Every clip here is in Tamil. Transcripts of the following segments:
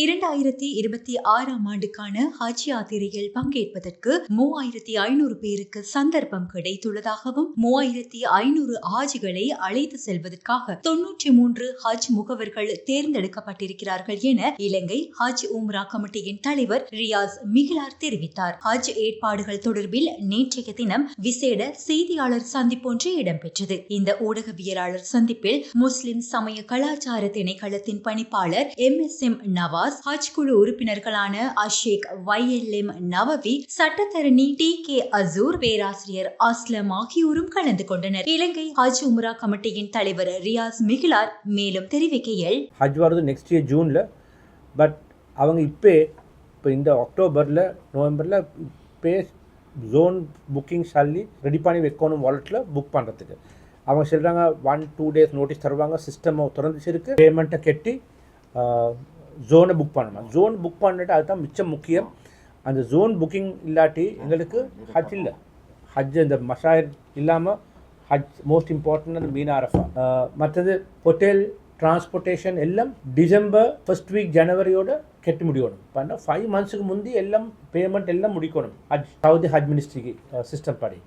இரண்டாயிரத்தி இருபத்தி ஆறாம் ஆண்டுக்கான ஹஜ் யாத்திரையில் பங்கேற்பதற்கு மூவாயிரத்தி ஐநூறு பேருக்கு சந்தர்ப்பம் கிடைத்துள்ளதாகவும் மூவாயிரத்தி ஐநூறு ஹாஜிகளை அழைத்து செல்வதற்காக தொன்னூற்றி மூன்று ஹஜ் முகவர்கள் தேர்ந்தெடுக்கப்பட்டிருக்கிறார்கள் என இலங்கை ஹஜ் உம்ரா கமிட்டியின் தலைவர் ரியாஸ் மிகிலார் தெரிவித்தார். ஹஜ் ஏற்பாடுகள் தொடர்பில் நேற்றைய தினம் விசேட செய்தியாளர் சந்திப்பொன்று இடம்பெற்றது. இந்த ஊடகவியலாளர் சந்திப்பில் முஸ்லிம் சமய கலாச்சார திணைக்களத்தின் பணிப்பாளர் M S M Nawaz Hajj குழு உறுப்பினர்களான அஷேக் வைஎல்எம் நவவி சட்டத்தரணி டி கே அசூர் பேராசிரியர் அஸ்லம் ஆகியோரும் கலந்து கொண்டனர். இலங்கை ஹஜ் உம்ரா கமிட்டியின் தலைவர் ரியாஸ் மிகிலார் மேலும் தெரிவிக்கையில் ஹஜ் வருது நெக்ஸ்ட் இயர் ஜூனில் பட் அவங்க இப்போ இப்போ இந்த அக்டோபரில் நவம்பரில் இப்போ ஜோன் புக்கிங் சொல்லி ரெடி பண்ணி வைக்கணும் வாலெட்டில் புக் பண்ணுறதுக்கு அவங்க சொல்கிறாங்க ஒன் டூ டேஸ் நோட்டீஸ் தருவாங்க சிஸ்டம் திறந்துச்சிருக்கு பேமெண்ட்டை கட்டி ஜோனை புக் பண்ணணும்? ஜோன் புக் பண்ணிட்டு அதுதான் மிச்சம் முக்கியம். அந்த ஜோன் புக்கிங் இல்லாட்டி எங்களுக்கு ஹஜ் இல்லை. ஹஜ் இந்த மஷாயர் இல்லாமல் ஹஜ் மோஸ்ட் இம்பார்ட்டன்ட் அந்த மீனா அரஃபா மற்றது ஹோட்டல் டிரான்ஸ்போர்ட்டேஷன் எல்லாம் டிசம்பர் ஃபர்ஸ்ட் வீக் ஜனவரியோட கெட்டு முடியணும். பண்ண ஃபைவ் மந்த்ஸுக்கு முந்தி எல்லாம் பேமெண்ட் எல்லாம் முடிக்கணும். ஹஜ் சவுதி ஹஜ் மினிஸ்ட்ரிக்கு சிஸ்டம் படி.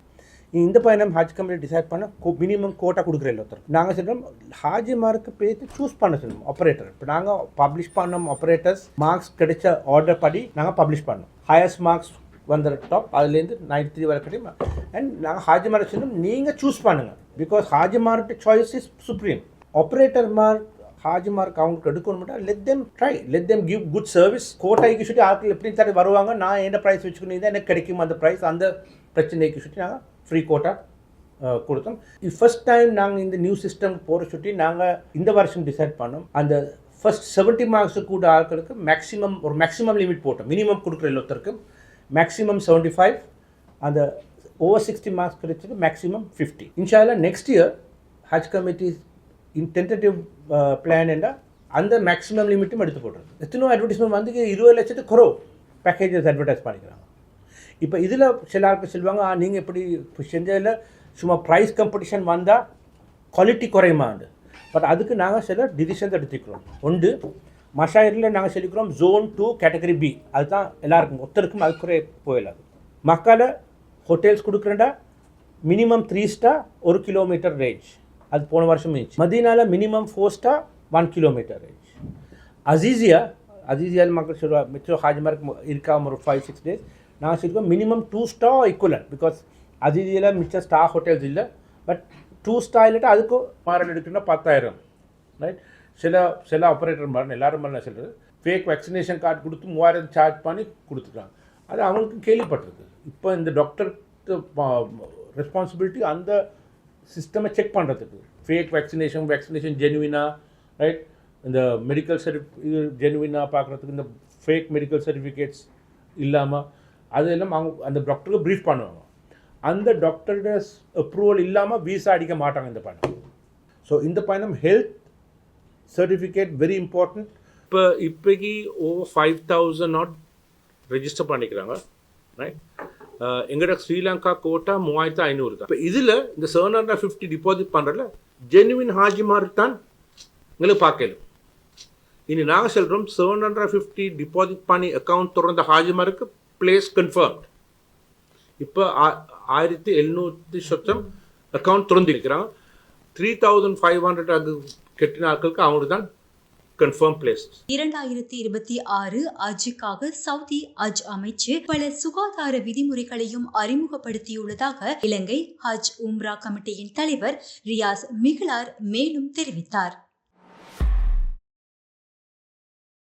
இந்த பயணம் ஹஜ் கம்பெனி டிசைட் பண்ண மினிமம் கோட்டா கொடுக்குற ஒருத்தர் நாங்கள் சொல்கிறோம் ஹாஜிமாருக்கு பேத்து சூஸ் பண்ண சொல்லணும் ஆப்ரேட்டர் இப்போ நாங்கள் பப்ளிஷ் பண்ணோம் ஆப்ரேட்டர்ஸ் மார்க்ஸ் கிடைச்ச ஆர்டர் படி நாங்கள் பப்ளிஷ் பண்ணோம். ஹையஸ்ட் மார்க்ஸ் வந்த டாப் அதுலேருந்து நைன்டி த்ரீ வரைக்கும் அண்ட் நாங்கள் ஹாஜிமார்க் சொல்லணும் நீங்கள் சூஸ் பண்ணுங்கள் because ஹாஜிமார்ட்ட choice is supreme operator mark ஹாஜிமார்க் அவங்களுக்கு எடுக்கணும் let them try let them give good service கோட்டாய்க்கு சுற்றி ஆட்கள் எப்படி தர வருவாங்க நான் என்ன ப்ரைஸ் வச்சுக்கணும் எனக்கு கிடைக்கும் அந்த ப்ரைஸ் அந்த பிரச்சனைக்கு சுற்றி நாங்கள் ஃப்ரீ கோட்டா கொடுத்தோம். இது ஃபர்ஸ்ட் டைம் நாங்கள் இந்த நியூ சிஸ்டம் போகிற சுற்றி நாங்கள் இந்த வருஷம் டிசைட் பண்ணோம். அந்த ஃபர்ஸ்ட் செவன்ட்டி மார்க்ஸு கூட ஆட்களுக்கு மேக்ஸிமம் ஒரு மேக்ஸிமம் லிமிட் போட்டோம். மினிமம் கொடுக்குற ஒருத்தருக்கு மேக்ஸிமம் செவன்ட்டி ஃபைவ் அந்த ஓவர் சிக்ஸ்டி மார்க்ஸ் கிடைச்சது மேக்ஸிமம் ஃபிஃப்டி இன்ஷால்லா next year Hajj committee in tentative plan என்றால் அந்த மேக்ஸிமம் லிமிட்டும் எடுத்து போடுறது எத்தனோ அட்வர்டைஸ்மெண்ட் வந்து இருபது லட்சத்துக்கு குறவு பேக்கேஜஸ் அட்வர்டைஸ் பண்ணிக்கிறாங்க. இப்போ இதில் சில ஆட்கள் சொல்லுவாங்க நீங்கள் இப்படி செஞ்சதில் சும்மா ப்ரைஸ் காம்படிஷன் வந்தால் குவாலிட்டி குறையுமாண்டு. பட் அதுக்கு நாங்கள் சில டிசிஷன்ஸ் எடுத்துக்கிறோம். ஒன்று மஷாயரில் நாங்கள் சொல்லிக்கிறோம் ஜோன் டூ கேட்டகரி பி அதுதான் எல்லாருக்கும் ஒருத்தருக்கும் அது குறை போயிடாது. மக்களை ஹோட்டல்ஸ் கொடுக்குறேன்டா மினிமம் த்ரீ ஸ்டார் ஒரு கிலோமீட்டர் ரேஞ்ச் அது போன வருஷம் இருந்துச்சு. மதியனால minimum four star one kilometre range Aziziya அசீசியால் மக்கள் சொல்லுவா மிச்சம் ஹாஜிமார்க் இருக்காம ஒரு ஃபைவ் சிக்ஸ் டேஸ் நான் வச்சுருக்கோம் minimum two star equivalent because அதிதியில் மிச்ச ஸ்டார் ஹோட்டல்ஸ் இல்லை. பட் டூ ஸ்டார் இல்லாட்டா அதுக்கும் மாறல் எடுக்கணும்னா பத்தாயிரம். ரைட் சில சில ஆப்ரேட்டர் மாதிரி எல்லாரும் மாதிரி நான் சொல்கிறது ஃபேக் வேக்சினேஷன் கார்டு கொடுத்து மூவாயிரம் சார்ஜ் பண்ணி கொடுத்துருக்காங்க அது அவங்களுக்கு கேள்விப்பட்டிருக்கு. இப்போ இந்த டாக்டர் ரெஸ்பான்சிபிலிட்டி அந்த சிஸ்டமை செக் பண்ணுறதுக்கு ஃபேக் வேக்சினேஷன் வேக்சினேஷன் ஜெனுவினா ரைட் இந்த மெடிக்கல் சர்டி இது ஜெனுவினாக பார்க்குறதுக்கு இந்த ஃபேக் மெடிக்கல் சர்டிஃபிகேட்ஸ் இல்லாமல் அது எல்லாம் அவங்க அந்த டாக்டருக்கு ப்ரீஃப் பண்ணுவாங்க. அந்த டாக்டர்கிட்ட அப்ரூவல் இல்லாமல் வீசா அடிக்க மாட்டாங்க இந்த பயணம் ஸோ இந்த பயணம் ஹெல்த் சர்டிஃபிகேட் வெரி இம்பார்ட்டன்ட் இப்போ இப்போக்கி over five thousand not register பண்ணிக்கிறாங்க ரைட் எங்கள்ட ஸ்ரீலங்கா கோட்டா மூவாயிரத்து ஐநூறு தான். இப்போ இதில் இந்த செவன் ஹண்ட்ரட் ஃபிஃப்டி டிபாசிட் பண்ணுறதுல ஜெனுவின் ஹாஜிமார் தான் எங்களுக்கு பார்க்கல. இனி நாங்கள் சொல்கிறோம் செவன் ஹண்ட்ரட் ஃபிஃப்டி டிபாசிட் பண்ணி அக்கௌண்ட் திறந்த ஹாஜிமாருக்கு பிளேஸ் கன்ஃபர்ம்ட் இப்போ ஆயிரத்தி எழுநூற்றி சொச்சம் அக்கௌண்ட் திறந்திருக்கிறான். த்ரீ தௌசண்ட் ஃபைவ் ஹண்ட்ரட் அது கெட்டின ஆட்களுக்கு அவங்களுக்கு தான் கன்ஃபார்ம் பிளேஸ் இரண்டாயிரத்தி இருபத்தி ஆறு அஜுக்காக சவுதி அஜ் அமைச்சு பல சுகாதார விதிமுறைகளையும் அறிமுகப்படுத்தியுள்ளதாக இலங்கை ஹஜ் உம்ரா கமிட்டியின் தலைவர் ரியாஸ் மிகலார் மேலும் தெரிவித்தார்.